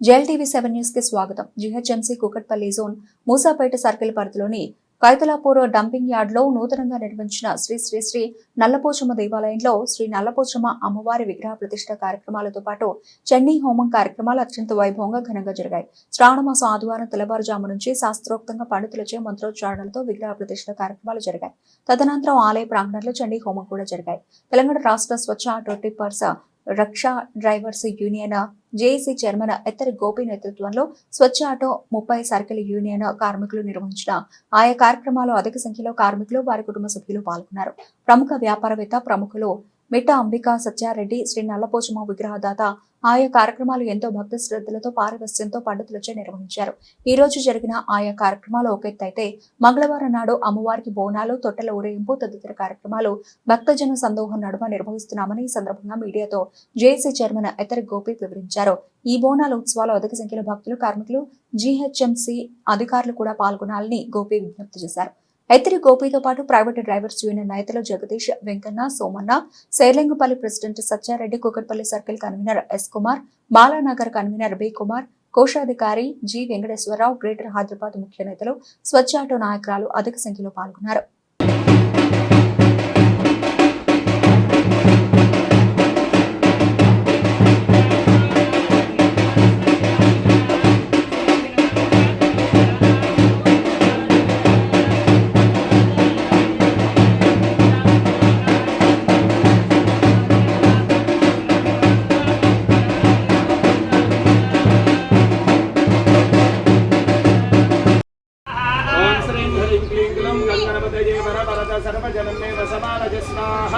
Gel TV seven న్యూస్కి స్వాగతం. GHMC Kukatpally zone Moosapet circle పరిధిలోని కైతలాపూర్ డంపింగ్ యార్డ్లో నూతనంగా నిర్మించిన శ్రీ శ్రీ శ్రీ నల్లపోచమ్మ దేవాలయంలో శ్రీ నల్లపోచమ్మ అమ్మవారి విగ్రహ ప్రతిష్ట కార్యక్రమాలతో పాటు చండీ హోమం కార్యక్రమాలు అత్యంత వైభవంగా ఘనంగా జరిగాయి. శ్రావణమాసం ఆదివారం తెల్లవారుజాము నుంచి శాస్త్రోక్తంగా పండితులచే మంత్రోచ్చారణలతో విగ్రహ ప్రతిష్ట కార్యక్రమాలు జరిగాయి. తదనంతరం ఆలయ ప్రాంగణంలో చండీ హోమం కూడా జరిగాయి. తెలంగాణ రాష్ట్ర స్వచ్ఛ ఆటో టిప్పర్స్ రక్షా drivers union JAC chairman Ettari Gopi నేతృత్వంలో స్వచ్ఛ ఆటో ముప్పై సర్కిల్ యూనియన్ కార్మికులు నిర్వహించిన ఆయా కార్యక్రమాల్లో అధిక సంఖ్యలో కార్మికులు వారి కుటుంబ సభ్యులు పాల్గొన్నారు. ప్రముఖ వ్యాపారవేత్త ప్రముఖులు మిట్ట అంబికా సత్యారెడ్డి శ్రీ నల్లపోచమ్మ విగ్రహదాత ఆయా కార్యక్రమాలు ఎంతో భక్తి శ్రద్ధలతో పారవస్యంతో పండితులచే నిర్వహించారు. ఈ రోజు జరిగిన ఆయా కార్యక్రమాలు ఒకెత్తైతే మంగళవారం నాడు అమ్మవారికి బోనాలు తొట్టెల ఊరేగింపు తదితర కార్యక్రమాలు భక్తజన సందోహం నడుమ నిర్వహిస్తున్నామని ఈ సందర్భంగా మీడియాతో జేఏసీ చైర్మన్ ఎత్తరి గోపి వివరించారు. ఈ బోనాల ఉత్సవాలు అధిక సంఖ్యలో భక్తులు కార్మికులు జీహెచ్ఎంసీ అధికారులు కూడా పాల్గొనాలని గోపి విజ్ఞప్తి చేశారు. ఎత్తిరి గోపితో పాటు ప్రైవేటు డ్రైవర్స్ యూనియన్ నేతలు Jagadish Venkanna Somanna Serilingampally president Satyareddy Kukatpally circle convener S Kumar Balanagar convener B Kumar కోశాధికారి జి వెంకటేశ్వరరావు గ్రేటర్ హైదరాబాద్ ముఖ్య నేతలు స్వచ్ఛ ఆటో నాయకురాలు అధిక సంఖ్యలో పాల్గొన్నారు.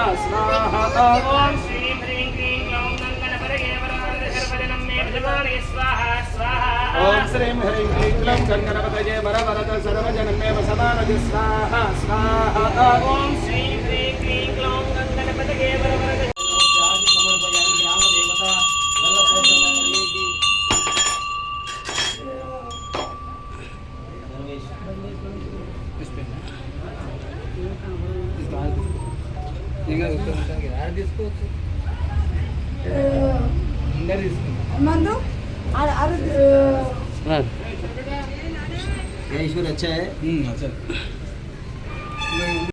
ఓం శ్రీం హ్రీం క్లీం గ్లౌం గంగణపతయే వరవరద సర్వజనం మే భజమానే స్వాహా స్వాహా ఓం శ్రీం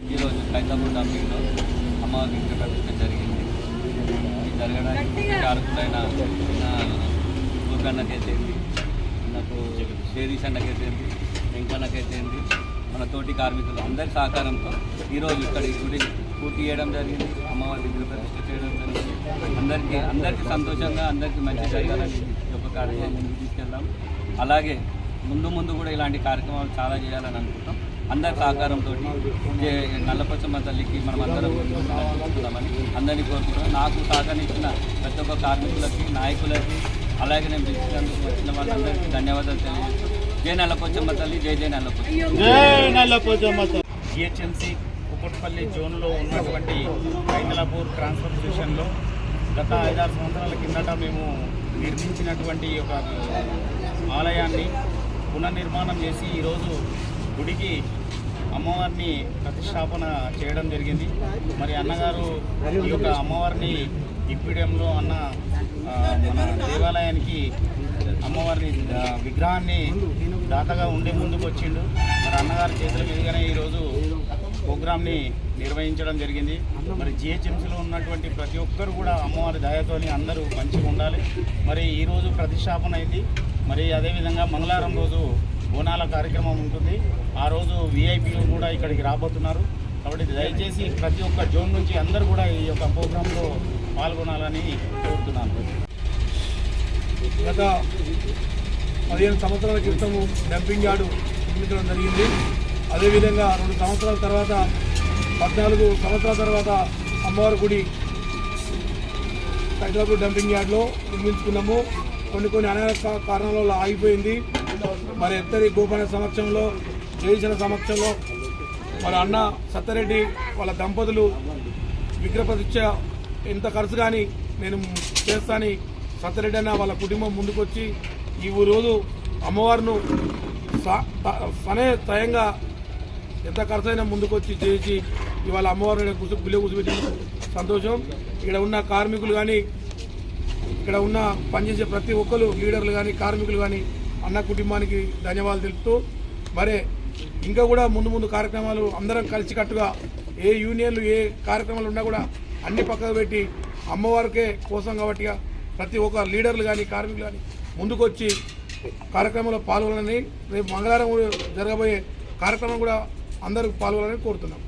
ఈరోజు ఖైతాబుల్ డాంపింగ్లో అమ్మవారి విగ్రహ ప్రతిష్ట జరిగింది జరగడానికి కారకులైన భూకన్నకైతేంది నాకు శేరీష్ అన్నకైతేంది వెంకన్నకైతేంది మన తోటి కార్మికులు అందరి సహకారంతో ఈరోజు ఇక్కడ ఈ గుడి పూర్తి చేయడం జరిగింది. అమ్మవారి విగ్రహ ప్రతిష్ట చేయడం జరిగింది. అందరికీ అందరికీ సంతోషంగా అందరికీ మంచి జరగాలని ఈ యొక్క కార్యక్రమం ముందుకు తీసుకెళ్దాం. అలాగే ముందు ముందు కూడా ఇలాంటి కార్యక్రమాలు చాలా చేయాలని అనుకుంటాం. అందరి సహకారంతో నల్లపచ్చమ్మ తల్లికి మనం అందరం చూసుకుందామని అందరినీ కోరుకుంటున్నాం. నాకు సహకరించిన ప్రతి ఒక్క కార్మికులకి నాయకులకి అలాగే నేను పిలిచినందుకు వచ్చిన వాళ్ళందరికీ ధన్యవాదాలు తెలియజేస్తూ జై నల్లపచ్చమ్మ తల్లి జై జై నల్లపచ్చమ్మ జిహెచ్ఎంసి కుప్పట్పల్లి జోన్లో ఉన్నటువంటి హైదరాపూర్ ట్రాన్స్ఫర్ స్టేషన్లో గత ఐదారు సంవత్సరాల కిందట మేము నిర్మించినటువంటి ఒక ఆలయాన్ని పునర్నిర్మాణం చేసి ఈరోజు గుడికి అమ్మవారిని ప్రతిష్టాపన చేయడం జరిగింది. మరి అన్నగారు ఈ యొక్క అమ్మవారిని ఇప్పిడంలో అన్న మన దేవాలయానికి అమ్మవారిని విగ్రహాన్ని దాతగా ఉండే ముందుకు వచ్చిండు. మరి అన్నగారి చేతుల మీదుగానే ఈరోజు ప్రోగ్రామ్ని నిర్వహించడం జరిగింది. మరి జిహెచ్ఎంసీలో ఉన్నటువంటి ప్రతి ఒక్కరు కూడా అమ్మవారి దయతోని అందరూ మంచిగా ఉండాలి. మరి ఈరోజు ప్రతిష్టాపన అయింది. మరి అదేవిధంగా మంగళవారం రోజు బోనాల కార్యక్రమం ఉంటుంది. ఆ రోజు విఐపీలు కూడా ఇక్కడికి రాబోతున్నారు. కాబట్టి దయచేసి ప్రతి ఒక్క జోన్ నుంచి అందరూ కూడా ఈ యొక్క ప్రోగ్రాంలో పాల్గొనాలని కోరుతున్నాను. గత పదిహేను సంవత్సరాల క్రితము డంపింగ్ యార్డు నిర్మించడం జరిగింది. అదేవిధంగా రెండు సంవత్సరాల తర్వాత పద్నాలుగు సంవత్సరాల తర్వాత అమ్మవారి గుడి హైదరాబాద్ డంపింగ్ యార్డ్లో నిర్మించుకున్నాము. కొన్ని కొన్ని అనేక కారణాల వల్ల ఆగిపోయింది. మరి ఎత్తరి గోపాల సమక్షంలో జయించిన సమక్షంలో వాళ్ళ అన్న సత్తారెడ్డి వాళ్ళ దంపతులు విగ్రహ ఇంత ఎంత ఖర్చు కానీ నేను చేస్తాని సత్తారెడ్డి అన్న వాళ్ళ కుటుంబం ముందుకొచ్చి ఈ రోజు అమ్మవారిను సనే తనే స్వయంగా ఎంత ఖర్చైనా ముందుకొచ్చి చేసి ఇవాళ అమ్మవారిని కూర్చో గుళ్ళ కూర్చోబెట్టి సంతోషం. ఇక్కడ ఉన్న కార్మికులు కానీ ఇక్కడ ఉన్న పనిచేసే ప్రతి ఒక్కరు లీడర్లు కానీ కార్మికులు కానీ అన్న కుటుంబానికి ధన్యవాదాలు తెలుపుతూ మరే ఇంకా కూడా ముందు ముందు కార్యక్రమాలు అందరం కలిసికట్టుగా ఏ యూనియన్లు ఏ కార్యక్రమాలు ఉన్నా కూడా అన్ని పక్కకు పెట్టి అమ్మవారికే కోసం కాబట్టి ప్రతి ఒక్క లీడర్లు కానీ కార్మికులు కానీ ముందుకొచ్చి కార్యక్రమంలో పాల్గొనని రేపు మంగళవారం జరగబోయే కార్యక్రమం కూడా అందరూ పాల్గొనాలని కోరుతున్నాం.